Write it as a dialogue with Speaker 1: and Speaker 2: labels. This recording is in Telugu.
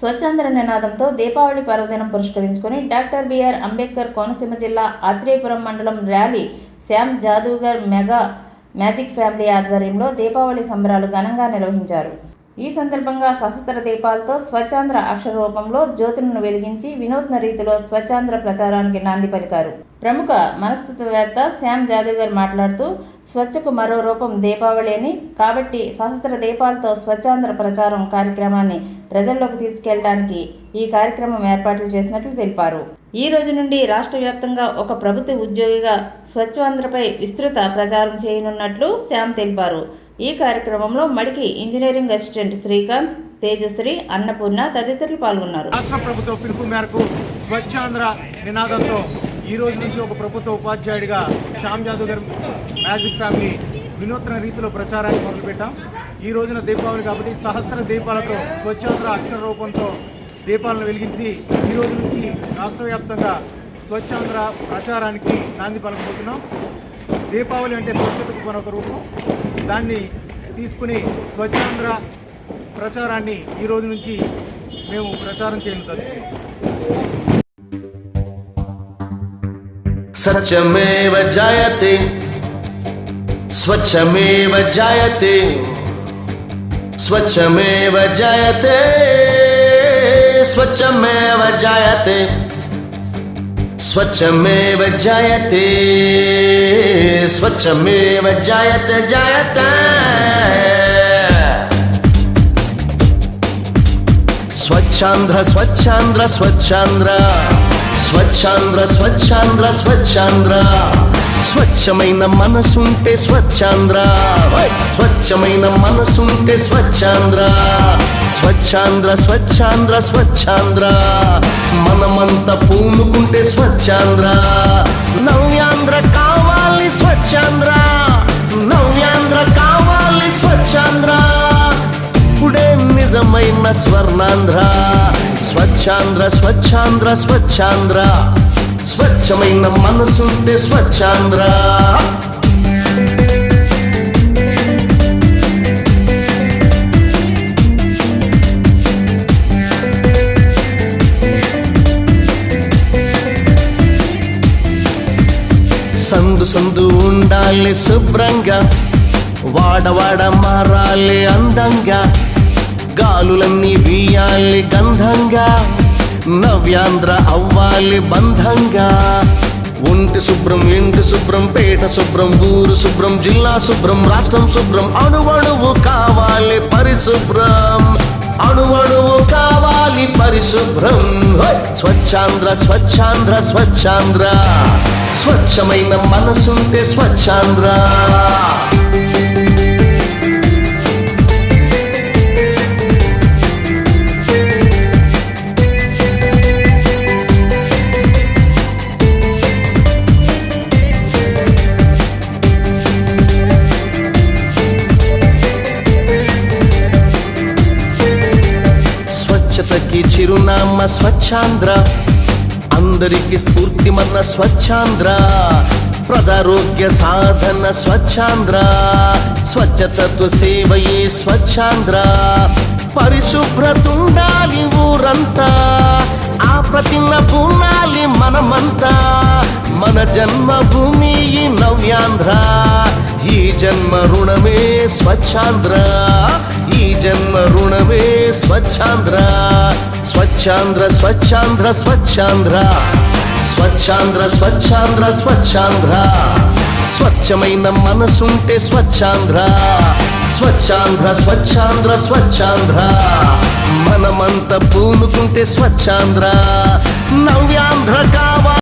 Speaker 1: స్వచ్ఛంద్ర నినాదంతో దీపావళి పర్వదినం పురస్కరించుకొని డాక్టర్ బిఆర్ అంబేద్కర్ కోనసీమ జిల్లా ఆత్రేయపురం మండలం Ryali Shyam Jadugar mega magic family ఆధ్వర్యంలో దీపావళి సంబరాలు ఘనంగా నిర్వహించారు. ఈ సందర్భంగా సహస్ర దీపాలతో స్వచ్ఛాంధ్ర అక్షరూపంలో జ్యోతులను వెలిగించి వినూత్న రీతిలో స్వచ్ఛాంధ్ర ప్రచారానికి నాంది పలికారు. ప్రముఖ మనస్తత్వవేత్త శ్యామ్ జాదూగర్ మాట్లాడుతూ స్వచ్ఛకు మరో రూపం దీపావళి అని కాబట్టి సహస్ర దీపాలతో స్వచ్ఛాంధ్ర ప్రచారం కార్యక్రమాన్ని ప్రజల్లోకి తీసుకెళ్ళడానికి ఈ కార్యక్రమం ఏర్పాట్లు చేసినట్లు తెలిపారు. ఈ రోజు నుండి రాష్ట్ర వ్యాప్తంగా ఒక ప్రభుత్వ ఉద్యోగిగా స్వచ్ఛాంధ్రపై విస్తృత ప్రచారం చేయనున్నట్లు శ్యామ్ తెలిపారు. ఈ కార్యక్రమంలో మడికి ఇంజనీరింగ్ అసిస్టెంట్ శ్రీకాంత్ తేజశ్రీ అన్నపూర్ణ తదితరులు పాల్గొన్నారు.
Speaker 2: రాష్ట్ర ప్రభుత్వ పిలుపు మేరకు స్వచ్ఛాంధ్ర నినాదంతో ఈ రోజు నుంచి ఒక ప్రభుత్వ ఉపాధ్యాయుడిగా శ్యామ్ జాదవ్ గారు మ్యాజిక్ ఫ్యామిలీ వినూత్న రీతిలో ప్రచారాన్ని మొదలుపెట్టాం. ఈ రోజున దీపావళి కాబట్టి సహస్ర దీపాలతో స్వచ్ఛాంధ్ర అక్షర రూపంతో దీపాలను వెలిగించి ఈ రోజు నుంచి రాష్ట్ర వ్యాప్తంగా స్వచ్ఛాంధ్ర ప్రచారానికి నాంది పలకపోతున్నాం దీపావళి అంటే స్వచ్ఛతకు మరొక రూపం. దాన్ని తీసుకుని స్వచ్ఛాంధ్ర ప్రచారాన్ని ఈరోజు నుంచి మేము ప్రచారం చేయగలుగుతాం
Speaker 3: సత్యమేవ జయతే స్వచ్ఛమేవ జయతే స్వచ్ఛమేవ జయతే స్వచ్ఛమేవ జయతే స్వచ్ఛమేవ జయతే స్వచ్ఛమేవ జాయత జాయత స్వచ్ఛాంధ్ర స్వచ్ఛాంధ్ర స్వచ్ఛాంధ్ర స్వచ్ఛాంధ్ర స్వచ్ఛాంధ్ర స్వచ్ఛాంధ్ర స్వచ్ఛమైన మనసుంటే స్వచ్ఛాంధ్ర స్వచ్ఛమైన మనసుంటే స్వచ్ఛాంధ్ర స్వచ్ఛాంధ్ర స్వచ్ఛాంధ్ర స్వచ్ఛాంధ్ర మనమంత పూనుకుంటే స్వచ్ఛాంధ్ర నవ్యాంధ్ర కా కావాలి స్వచ్ఛాంధ్ర. నవ్యాంధ్ర కావాలి స్వచ్ఛాంధ్ర. ఇప్పుడే నిజమైన స్వర్ణాంధ్ర. స్వచ్ఛాంధ్ర స్వచ్ఛాంధ్ర స్వచ్ఛాంధ్ర. స్వచ్ఛమైన మనసుంటే స్వచ్ఛాంధ్ర. సందు సందు ఉండాలి శుభ్రంగా వాడవాడ మారాలి అందంగా గాలులన్నీ వీయాలి గంధంగా నవ్యాంధ్ర అవ్వాలి బంధంగా. ఒంటి శుభ్రం ఇంటి శుభ్రం పేట శుభ్రం ఊరు శుభ్రం జిల్లా శుభ్రం రాష్ట్రం శుభ్రం అణువణువు కావాలి పరిశుభ్రం. అణువణువు గాలి పరిశుభ్రం. స్వచ్ఛాంద్ర స్వచ్ఛాంధ్ర స్వచ్ఛాంధ్ర స్వచ్ఛాంధ్ర. స్వచ్ఛమైన మనసుంటే స్వచ్ఛాంధ్ర. చిరునామ స్వచ్ఛాంధ్ర. అందరికి స్ఫూర్తి మన స్వచ్ఛాంధ్ర. ప్రజారోగ్య సాధన స్వచ్ఛాంధ్ర. స్వచ్ఛతత్వ సేవయే స్వచ్ఛాంధ్ర. పరిశుభ్రతుండాలి ఊరంతా. ఆ ప్రతిన పూనాలి మనమంతా. మన జన్మభూమి నవ్యాంధ్ర. ఈ జన్మ రుణమే స్వచ్ఛాంధ్ర. ఈ జన్మ రుణమే స్వచ్ఛాంధ్ర. స్వచ్ఛాంధ్ర స్వచ్ఛాంధ్ర స్వచ్ఛాంధ్ర. స్వచ్ఛాంధ్ర స్వచ్ఛాంధ్ర స్వచ్ఛాంధ్ర. స్వచ్ఛమైన మనసుంటే స్వచ్ఛాంధ్ర. స్వచ్ఛాంధ్ర స్వచ్ఛాంధ్ర స్వచ్ఛాంధ్ర. మనమంతా పూనుకుంటే స్వచ్ఛాంధ్ర. నవ్యాంధ్ర కావా